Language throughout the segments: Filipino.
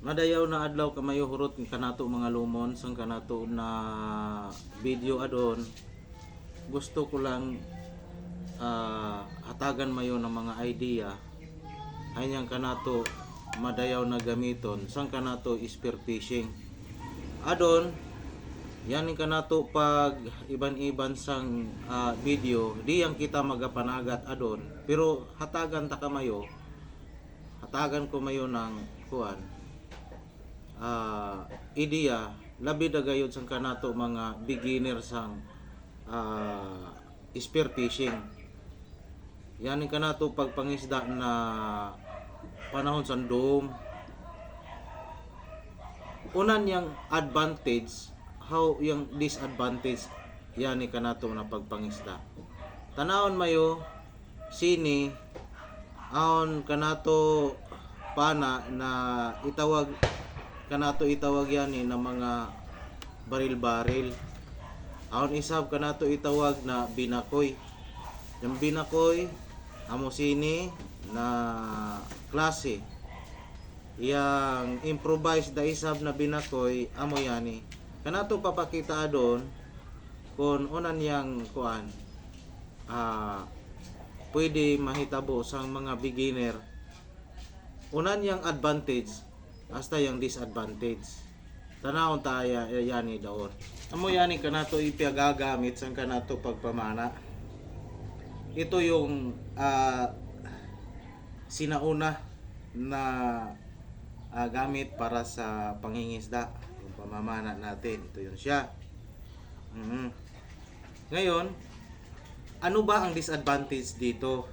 Nadayaw na adlaw kamayo hurot kanato mga lumon sang kanato na video adon. Gusto ko lang ah, hatagan mayo ng mga idea anyang kanato madayaw na gamiton sang kanato spear fishing. Adon yan kanato pag iban-iban sang ah, video di yang kita magapanagat adon pero hatagan ta kamayo hatagan ko mayo ng kuan ah ideya labi na gayud sang kanato mga beginner sang ah spear fishing. Yan yung kanato pagpangisda na panahon sa dome. Unan yang advantage how yung disadvantage yan ni kanato na pagpangisda. Tanawon mayo sini aon kanato pana na itawag kanato itawag yan ni na mga baril-baril. Aon isab kanato itawag na binakoy. Yung binakoy amo sini na klase. Yang improvised da isab na binakoy amo yani kanato papakita adon kung unan yang kuan ah pwede mahitabo sa mga beginner. Unan yang advantage hasta yung disadvantage. Tanawon tayo yani daon. Amo yani kanato ipiagagamit sang kanato pagpamana. Ito yung ah, sinauna na ah, gamit para sa pangingisda yung pamamana natin. Ito yun siya. Mhm. ngayon ano ba ang disadvantage dito?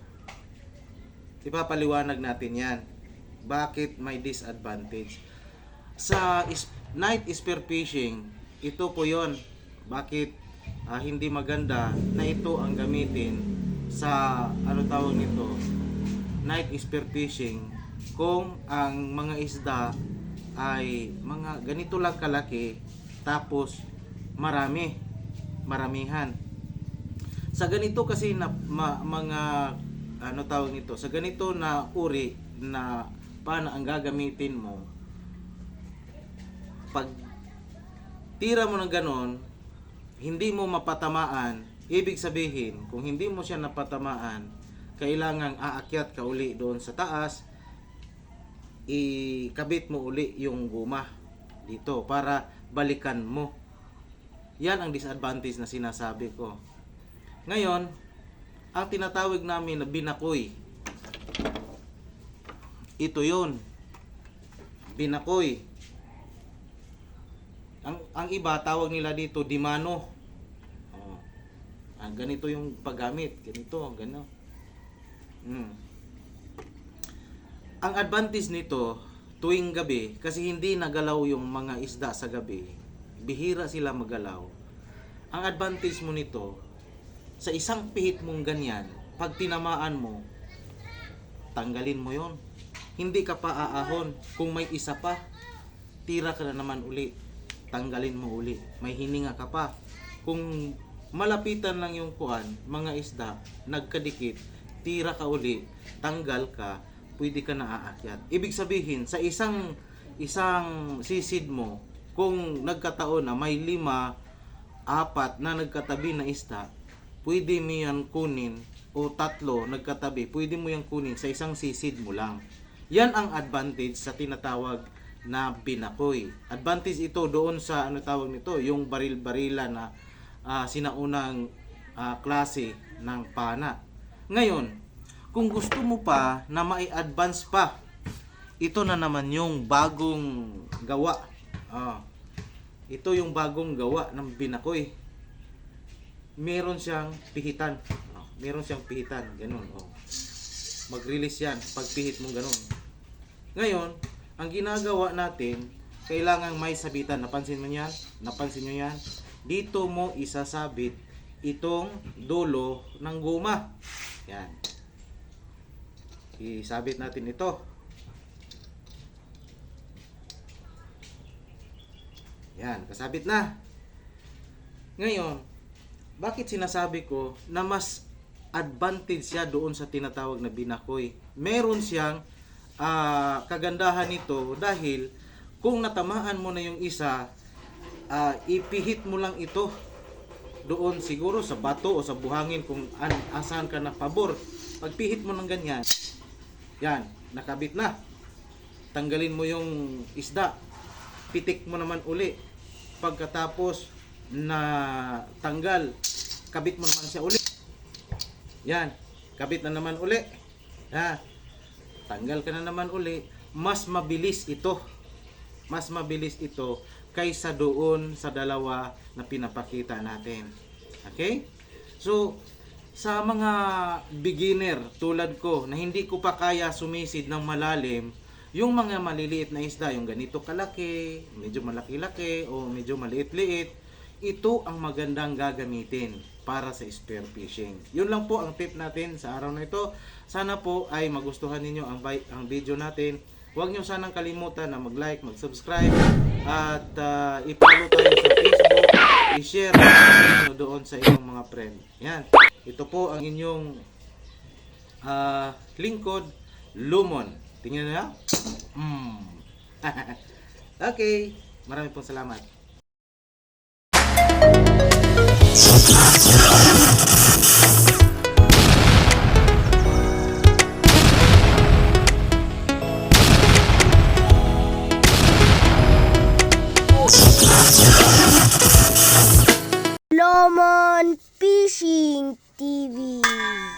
Ipapaliwanag natin yan bakit may disadvantage? Sa is- night spear fishing ito po yon bakit ah, hindi maganda na ito ang gamitin sa ano tawag nito? Night spear fishing kung ang mga isda ay mga ganito lang kalaki tapos marami maramihan. Sa ganito kasi na ma- mga ano tawag nito? Sa ganito na uri na paano ang gagamitin mo pag tira mo ng ganon hindi mo mapatamaan ibig sabihin kung hindi mo siya napatamaan kailangang aakyat ka uli doon sa taas ikabit mo uli yung guma dito para balikan mo. Yan ang disadvantage na sinasabi ko. Ngayon ang tinatawag namin na binakoy ito yon binakoy. Ang ang iba tawag nila dito dimano. Oh. ah, ganito yung paggamit. Ganito gano mm. ang advantage nito tuwing gabi kasi hindi nagalaw yung mga isda sa gabi bihira sila magalaw. Ang advantage mo nito sa isang pihit mong ganyan pag tinamaan mo tanggalin mo yon hindi ka pa aahon. Kung may isa pa tira ka na naman uli. Tanggalin mo uli. May hininga ka pa. Kung malapitan lang yung kuan mga isda nagkadikit tira ka uli tanggal ka pwede ka na aakyat. Ibig sabihin sa isang isang sisid mo kung nagkataon na may lima apat na nagkatabi na isda pwede mo yan kunin o tatlo nagkatabi pwede mo yan kunin sa isang sisid mo lang yan ang advantage sa tinatawag na binakoy. Advantage ito doon sa ano tawag nito, yung baril-barila na ah, sinaunang ah, klase ng pana. Ngayon, kung gusto mo pa na mai-advance pa, ito na naman yung bagong gawa. Ah, ito yung bagong gawa ng binakoy. Meron siyang pihitan. Ah, meron siyang pihitan, ganun. Oh mag-release yan pag pihit mong ganun. Ngayon, ang ginagawa natin, kailangan may sabitan. Napansin mo yan? Napansin nyo yan? Dito mo isasabit itong dulo ng guma. Yan. Isabit natin ito. Yan, kasabit na. Ngayon, bakit sinasabi ko na mas advantage siya doon sa tinatawag na binakoy? Meron siyang ah, kagandahan nito dahil Kung natamaan mo na yung isa, ah, ipihit mo lang ito doon siguro sa bato o sa buhangin kung an asan ka na pabor. Pagpihit mo ng ganyan, yan, nakabit na. Tanggalin mo yung isda. Pitik mo naman uli. Pagkatapos na tanggal, kabit mo naman siya uli. Yan, kabit na naman uli. Ha, tanggal ka na naman uli. Mas mabilis ito. Mas mabilis ito kaysa doon sa dalawa na pinapakita natin. Okay? So, sa mga beginner tulad ko na hindi ko pa kaya sumisid ng malalim, yung mga maliliit na isda, yung ganito kalaki, medyo malaki-laki o medyo maliit-liit, ito ang magandang gagamitin para sa spear fishing. Yun lang po ang tip natin sa araw na ito. Sana po ay magustuhan ninyo ang, ang video natin. Huwag nyo sanang kalimutan na mag-like, mag-subscribe at uh, i-follow tayo sa Facebook, i-share nyo doon sa inyong mga friend. Yan. Ito po ang inyong ah, lingkod, Lumon. Tingnan nyo na. Mm. okay. Marami pong salamat. Lomon Fishing TV.